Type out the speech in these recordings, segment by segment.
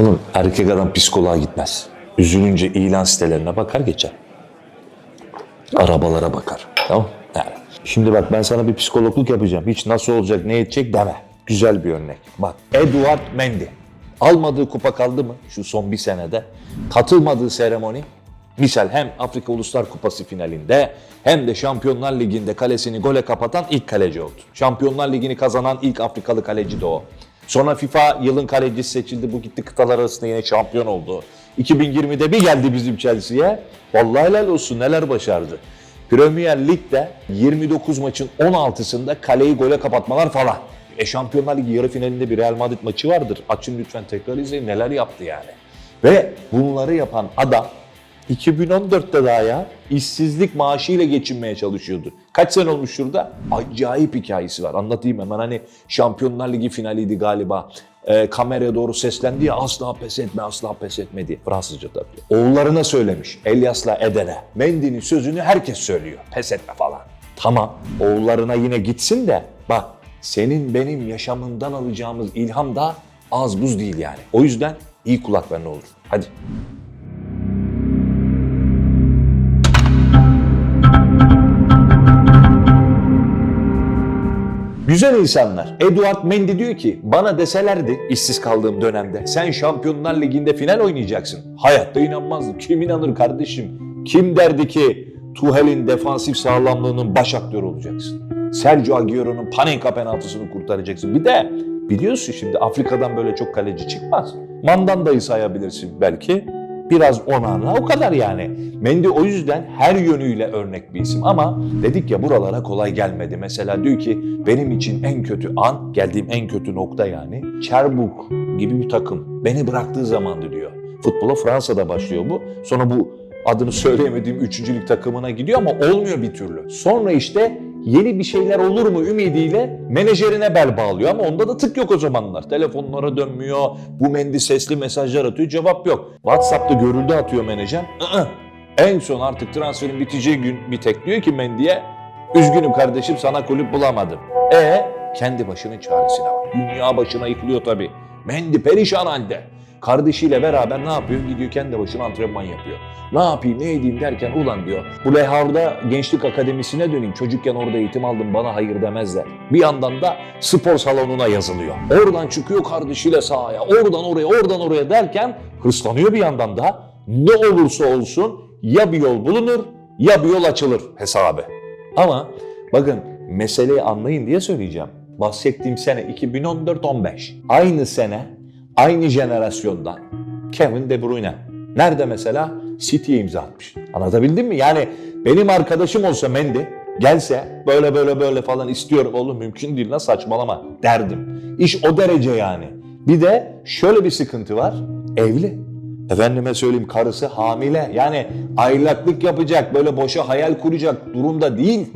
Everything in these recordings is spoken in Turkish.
Oğlum erkek adam psikoloğa gitmez. Üzülünce ilan sitelerine bakar geçer. Arabalara bakar. Tamam yani. Şimdi bak ben sana bir psikologluk yapacağım. Hiç nasıl olacak, ne edecek deme. Güzel bir örnek. Bak Eduard Mendy. Almadığı kupa kaldı mı şu son bir senede? Katılmadığı seremoni Misal hem Afrika Uluslar Kupası finalinde hem de Şampiyonlar Ligi'nde kalesini gole kapatan ilk kaleci oldu. Şampiyonlar Ligi'ni kazanan ilk Afrikalı kaleci de o. Sonra FIFA yılın kalecisi seçildi. Bu gitti kıtalar arasında yine şampiyon oldu. 2020'de bir geldi bizim Chelsea'ye. Vallahi helal olsun neler başardı. Premier Lig'de 29 maçın 16'sında kaleyi gole kapatmalar falan. E Şampiyonlar Ligi yarı finalinde bir Real Madrid maçı vardır. Açın lütfen tekrar izleyin neler yaptı yani. Ve bunları yapan adam 2014'te daha ya işsizlik maaşıyla geçinmeye çalışıyordu. Kaç sene olmuş şurada? Acayip hikayesi var. Anlatayım hemen hani Şampiyonlar Ligi finaliydi galiba. Ee, kameraya doğru seslendi ya asla pes etme asla pes etme diye. Fransızca tabii. Oğullarına söylemiş Elias'la Eden'e. Mendy'nin sözünü herkes söylüyor. Pes etme falan. Tamam oğullarına yine gitsin de bak senin benim yaşamından alacağımız ilham da az buz değil yani. O yüzden iyi kulak ver ne olur. Hadi. Güzel insanlar. Eduard Mendy diyor ki bana deselerdi işsiz kaldığım dönemde sen Şampiyonlar Ligi'nde final oynayacaksın. Hayatta inanmazdım. Kim inanır kardeşim? Kim derdi ki Tuhel'in defansif sağlamlığının baş aktörü olacaksın? Sergio Agüero'nun Panenka penaltısını kurtaracaksın. Bir de biliyorsun şimdi Afrika'dan böyle çok kaleci çıkmaz. Mandanda'yı sayabilirsin belki. Biraz onarla o kadar yani. Mendy o yüzden her yönüyle örnek bir isim ama dedik ya buralara kolay gelmedi. Mesela diyor ki benim için en kötü an, geldiğim en kötü nokta yani Cherbourg gibi bir takım. Beni bıraktığı zamandı diyor. Futbola Fransa'da başlıyor bu. Sonra bu adını söyleyemediğim üçüncülük takımına gidiyor ama olmuyor bir türlü. Sonra işte yeni bir şeyler olur mu ümidiyle menajerine bel bağlıyor ama onda da tık yok o zamanlar. Telefonlara dönmüyor, bu mendi sesli mesajlar atıyor, cevap yok. WhatsApp'ta görüldü atıyor menajer. ı-ı. En son artık transferin biteceği gün bir tek diyor ki Mendy'ye üzgünüm kardeşim sana kulüp bulamadım. E kendi başının çaresine bak. Dünya başına yıkılıyor tabii. Mendy perişan halde. Kardeşiyle beraber ne yapıyor? Gidiyor kendi başına antrenman yapıyor. Ne yapayım, ne edeyim derken ulan diyor. Bu Lehav'da gençlik akademisine döneyim. Çocukken orada eğitim aldım bana hayır demezler. Bir yandan da spor salonuna yazılıyor. Oradan çıkıyor kardeşiyle sahaya. Oradan oraya, oradan oraya derken hırslanıyor bir yandan da. Ne olursa olsun ya bir yol bulunur ya bir yol açılır hesabı. Ama bakın meseleyi anlayın diye söyleyeceğim. Bahsettiğim sene 2014-15. Aynı sene aynı jenerasyondan Kevin De Bruyne. Nerede mesela? City'ye imza atmış. Anlatabildim mi? Yani benim arkadaşım olsa Mendy gelse böyle böyle böyle falan istiyorum oğlum mümkün değil lan saçmalama derdim. İş o derece yani. Bir de şöyle bir sıkıntı var. Evli. Efendime söyleyeyim karısı hamile. Yani aylaklık yapacak, böyle boşa hayal kuracak durumda değil.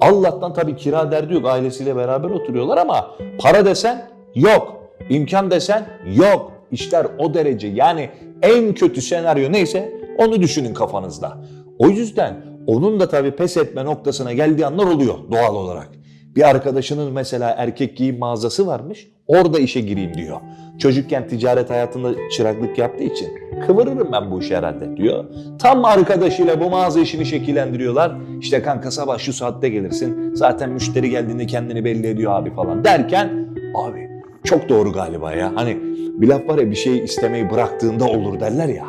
Allah'tan tabii kira derdi yok. Ailesiyle beraber oturuyorlar ama para desen yok. İmkan desen yok. İşler o derece. Yani en kötü senaryo neyse onu düşünün kafanızda. O yüzden onun da tabii pes etme noktasına geldiği anlar oluyor doğal olarak. Bir arkadaşının mesela erkek giyim mağazası varmış. Orada işe gireyim diyor. Çocukken ticaret hayatında çıraklık yaptığı için kıvırırım ben bu işi herhalde diyor. Tam arkadaşıyla bu mağaza işini şekillendiriyorlar. İşte kanka sabah şu saatte gelirsin. Zaten müşteri geldiğinde kendini belli ediyor abi falan derken abi çok doğru galiba ya. Hani bir laf var ya bir şey istemeyi bıraktığında olur derler ya.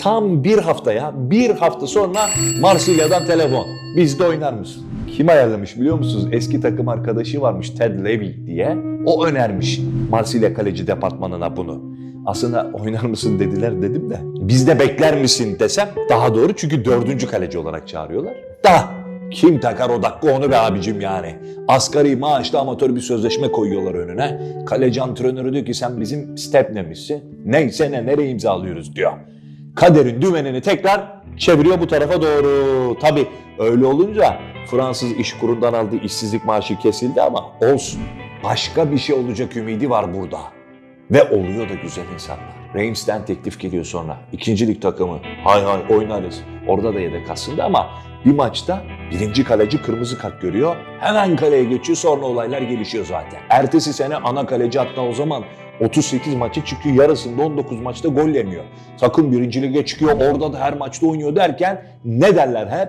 Tam bir haftaya, bir hafta sonra Marsilya'dan telefon. Bizde oynar mısın? Kim ayarlamış biliyor musunuz? Eski takım arkadaşı varmış Ted Levy diye. O önermiş Marsilya kaleci departmanına bunu. Aslında oynar mısın dediler dedim de. Bizde bekler misin desem daha doğru çünkü dördüncü kaleci olarak çağırıyorlar. Da kim takar o dakika onu be abicim yani. Asgari maaşlı amatör bir sözleşme koyuyorlar önüne. Kaleci antrenörü diyor ki sen bizim stepnemizsin. Neyse ne nereye imzalıyoruz diyor. Kaderin dümenini tekrar çeviriyor bu tarafa doğru. Tabi öyle olunca Fransız iş kurundan aldığı işsizlik maaşı kesildi ama olsun. Başka bir şey olacak ümidi var burada. Ve oluyor da güzel insanlar. Reims'ten teklif geliyor sonra. İkinci lig takımı. Hay hay oynarız. Orada da yedek aslında ama bir maçta birinci kaleci kırmızı kart görüyor. Hemen kaleye geçiyor sonra olaylar gelişiyor zaten. Ertesi sene ana kaleci hatta o zaman 38 maçı çıkıyor yarısında 19 maçta gol yemiyor. Takım birinci lige çıkıyor orada da her maçta oynuyor derken ne derler hep?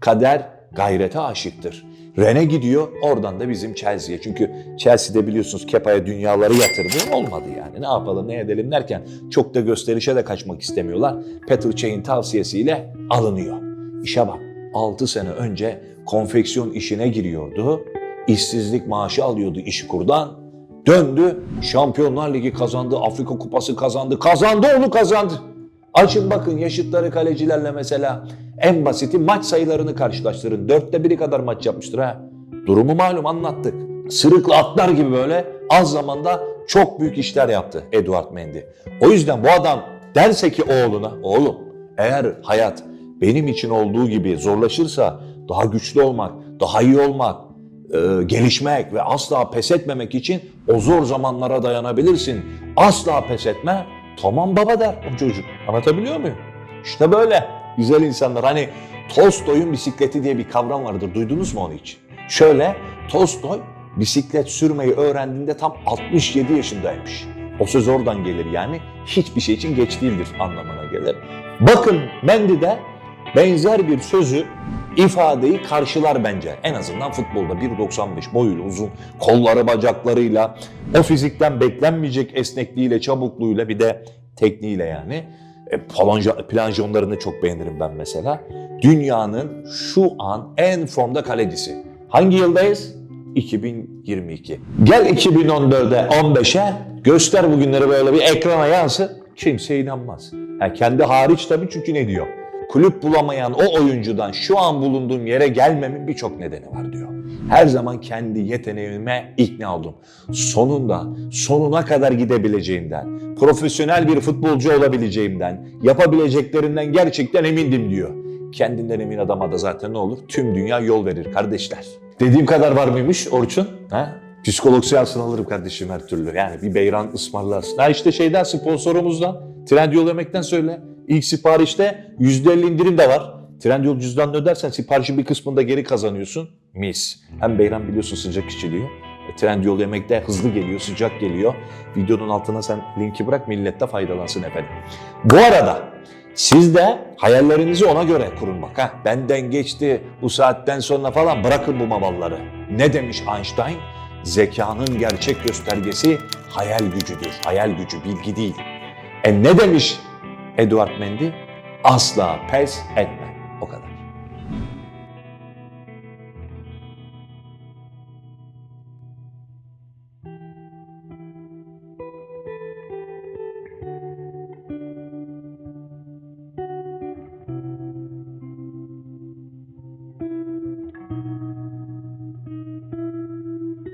Kader gayrete aşıktır. Rene gidiyor oradan da bizim Chelsea'ye. Çünkü Chelsea'de biliyorsunuz Kepa'ya dünyaları yatırdı. Olmadı yani ne yapalım ne edelim derken çok da gösterişe de kaçmak istemiyorlar. Peter Çey'in tavsiyesiyle alınıyor. İşe bak 6 sene önce konfeksiyon işine giriyordu. İşsizlik maaşı alıyordu işkurdan. Döndü Şampiyonlar Ligi kazandı, Afrika Kupası kazandı, kazandı onu kazandı. Açın bakın yaşıtları kalecilerle mesela en basiti maç sayılarını karşılaştırın. Dörtte biri kadar maç yapmıştır ha. Durumu malum anlattık. Sırıkla atlar gibi böyle az zamanda çok büyük işler yaptı Eduard Mendy. O yüzden bu adam derse ki oğluna, oğlum eğer hayat benim için olduğu gibi zorlaşırsa daha güçlü olmak, daha iyi olmak, e, gelişmek ve asla pes etmemek için o zor zamanlara dayanabilirsin. Asla pes etme. Tamam baba der o çocuk. Anlatabiliyor muyum? İşte böyle güzel insanlar. Hani Tolstoy'un bisikleti diye bir kavram vardır. Duydunuz mu onu hiç? Şöyle Tolstoy bisiklet sürmeyi öğrendiğinde tam 67 yaşındaymış. O söz oradan gelir yani. Hiçbir şey için geç değildir anlamına gelir. Bakın Mendy de benzer bir sözü ifadeyi karşılar bence. En azından futbolda 1.95 boyuyla uzun kolları bacaklarıyla o fizikten beklenmeyecek esnekliğiyle çabukluğuyla bir de tekniğiyle yani. E, plonja- plonjonlarını çok beğenirim ben mesela. Dünyanın şu an en formda kalecisi. Hangi yıldayız? 2022. Gel 2014'e 15'e göster bugünleri böyle bir ekrana yansın. Kimse inanmaz. Ha, kendi hariç tabii çünkü ne diyor? Kulüp bulamayan o oyuncudan şu an bulunduğum yere gelmemin birçok nedeni var diyor. Her zaman kendi yeteneğime ikna oldum. Sonunda sonuna kadar gidebileceğimden, profesyonel bir futbolcu olabileceğimden, yapabileceklerinden gerçekten emindim diyor. Kendinden emin adama da zaten ne olur? Tüm dünya yol verir kardeşler. Dediğim kadar var mıymış Orçun? Ha? Psikolog seansını alırım kardeşim her türlü. Yani bir beyran ısmarlarsın. Ha işte şeyden sponsorumuzdan, Trendyol Yemek'ten söyle. İlk siparişte %50 indirim de var. Trendyol cüzdanını ödersen siparişin bir kısmını da geri kazanıyorsun. Mis. Hem Beyran biliyorsun sıcak içiliyor. E, Trendyol yemekte hızlı geliyor, sıcak geliyor. Videonun altına sen linki bırak millet de faydalansın efendim. Bu arada siz de hayallerinizi ona göre kurun bak. Ha. Benden geçti bu saatten sonra falan bırakın bu mavalları. Ne demiş Einstein? Zekanın gerçek göstergesi hayal gücüdür. Hayal gücü, bilgi değil. E ne demiş Eduard Mendy? Asla pes etme. O kadar.